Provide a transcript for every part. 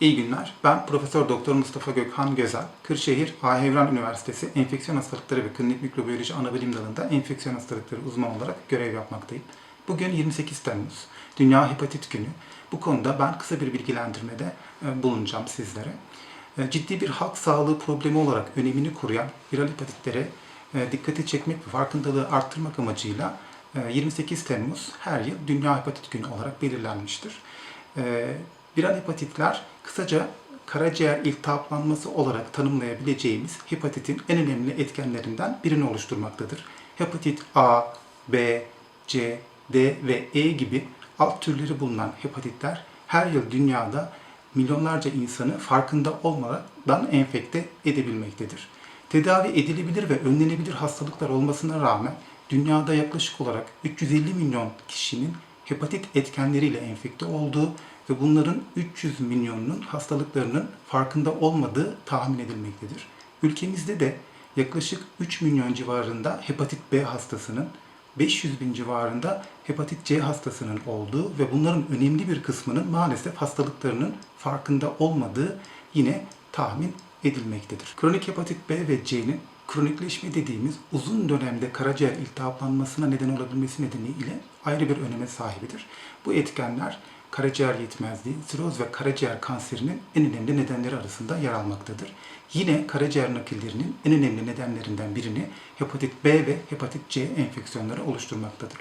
İyi günler. Ben Profesör Doktor Mustafa Gökhan Gözel. Kırşehir Ahevran Üniversitesi Enfeksiyon Hastalıkları ve Klinik Mikrobiyoloji Anabilim Dalı'nda enfeksiyon hastalıkları uzmanı olarak görev yapmaktayım. Bugün 28 Temmuz, Dünya Hepatit Günü. Bu konuda ben kısa bir bilgilendirmede e, bulunacağım sizlere. E, Ciddi bir halk sağlığı problemi olarak önemini koruyan viral hepatitlere e, dikkati çekmek ve farkındalığı arttırmak amacıyla e, 28 Temmuz her yıl Dünya Hepatit Günü olarak belirlenmiştir. Viral hepatitler kısaca karaciğer iltihaplanması olarak tanımlayabileceğimiz hepatitin en önemli etkenlerinden birini oluşturmaktadır. Hepatit A, B, C, D ve E gibi alt türleri bulunan hepatitler her yıl dünyada milyonlarca insanı farkında olmadan enfekte edebilmektedir. Tedavi edilebilir ve önlenebilir hastalıklar olmasına rağmen dünyada yaklaşık olarak 350 milyon kişinin hepatit etkenleriyle enfekte olduğu ve bunların 300 milyonunun hastalıklarının farkında olmadığı tahmin edilmektedir. Ülkemizde de yaklaşık 3 milyon civarında hepatit B hastasının, 500 bin civarında hepatit C hastasının olduğu ve bunların önemli bir kısmının maalesef hastalıklarının farkında olmadığı yine tahmin edilmektedir. Kronik hepatit B ve C'nin kronikleşme dediğimiz uzun dönemde karaciğer iltihaplanmasına neden olabilmesi nedeniyle ayrı bir öneme sahibidir. Bu etkenler karaciğer yetmezliği, siroz ve karaciğer kanserinin en önemli nedenleri arasında yer almaktadır. Yine karaciğer nakillerinin en önemli nedenlerinden birini hepatit B ve hepatit C enfeksiyonları oluşturmaktadır.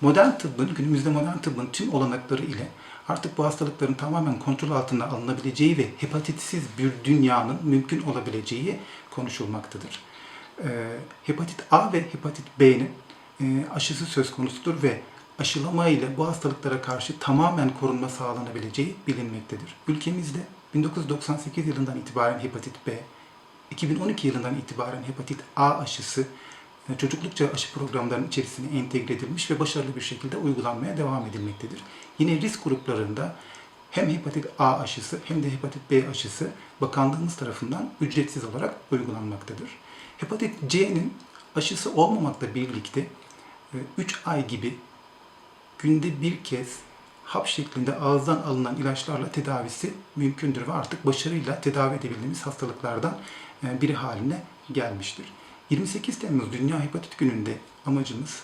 Modern tıbbın, günümüzde modern tıbbın tüm olanakları ile artık bu hastalıkların tamamen kontrol altına alınabileceği ve hepatitsiz bir dünyanın mümkün olabileceği konuşulmaktadır. Ee, hepatit A ve hepatit B'nin e, aşısı söz konusudur ve aşılama ile bu hastalıklara karşı tamamen korunma sağlanabileceği bilinmektedir. Ülkemizde 1998 yılından itibaren hepatit B, 2012 yılından itibaren hepatit A aşısı e, çocuklukça aşı programlarının içerisine entegre edilmiş ve başarılı bir şekilde uygulanmaya devam edilmektedir. Yine risk gruplarında hem hepatit A aşısı hem de hepatit B aşısı bakanlığımız tarafından ücretsiz olarak uygulanmaktadır. Hepatit C'nin aşısı olmamakla birlikte 3 ay gibi günde bir kez hap şeklinde ağızdan alınan ilaçlarla tedavisi mümkündür ve artık başarıyla tedavi edebildiğimiz hastalıklardan e, biri haline gelmiştir. 28 Temmuz Dünya Hepatit Günü'nde amacımız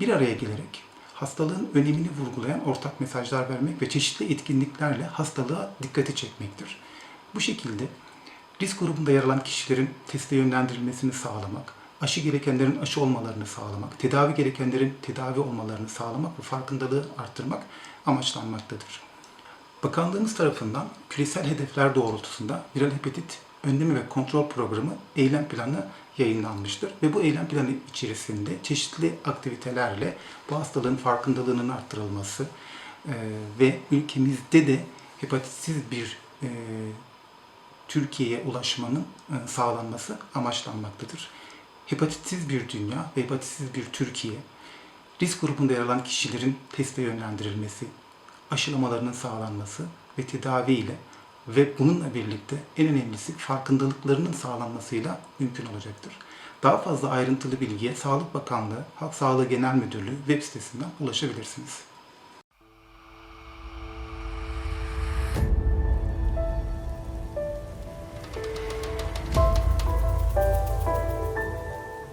bir araya gelerek hastalığın önemini vurgulayan ortak mesajlar vermek ve çeşitli etkinliklerle hastalığa dikkati çekmektir. Bu şekilde risk grubunda yer alan kişilerin teste yönlendirilmesini sağlamak, aşı gerekenlerin aşı olmalarını sağlamak, tedavi gerekenlerin tedavi olmalarını sağlamak ve farkındalığı arttırmak amaçlanmaktadır. Bakanlığımız tarafından küresel hedefler doğrultusunda viral hepatit önlemi ve kontrol programı eylem planı yayınlanmıştır ve bu eylem planı içerisinde çeşitli aktivitelerle bu hastalığın farkındalığının arttırılması e, ve ülkemizde de hepatitsiz bir e, Türkiye'ye ulaşmanın e, sağlanması amaçlanmaktadır. Hepatitsiz bir dünya ve hepatitsiz bir Türkiye, risk grubunda yer alan kişilerin teste yönlendirilmesi, aşılamalarının sağlanması ve tedavi ile ve bununla birlikte en önemlisi farkındalıklarının sağlanmasıyla mümkün olacaktır. Daha fazla ayrıntılı bilgiye Sağlık Bakanlığı Halk Sağlığı Genel Müdürlüğü web sitesinden ulaşabilirsiniz.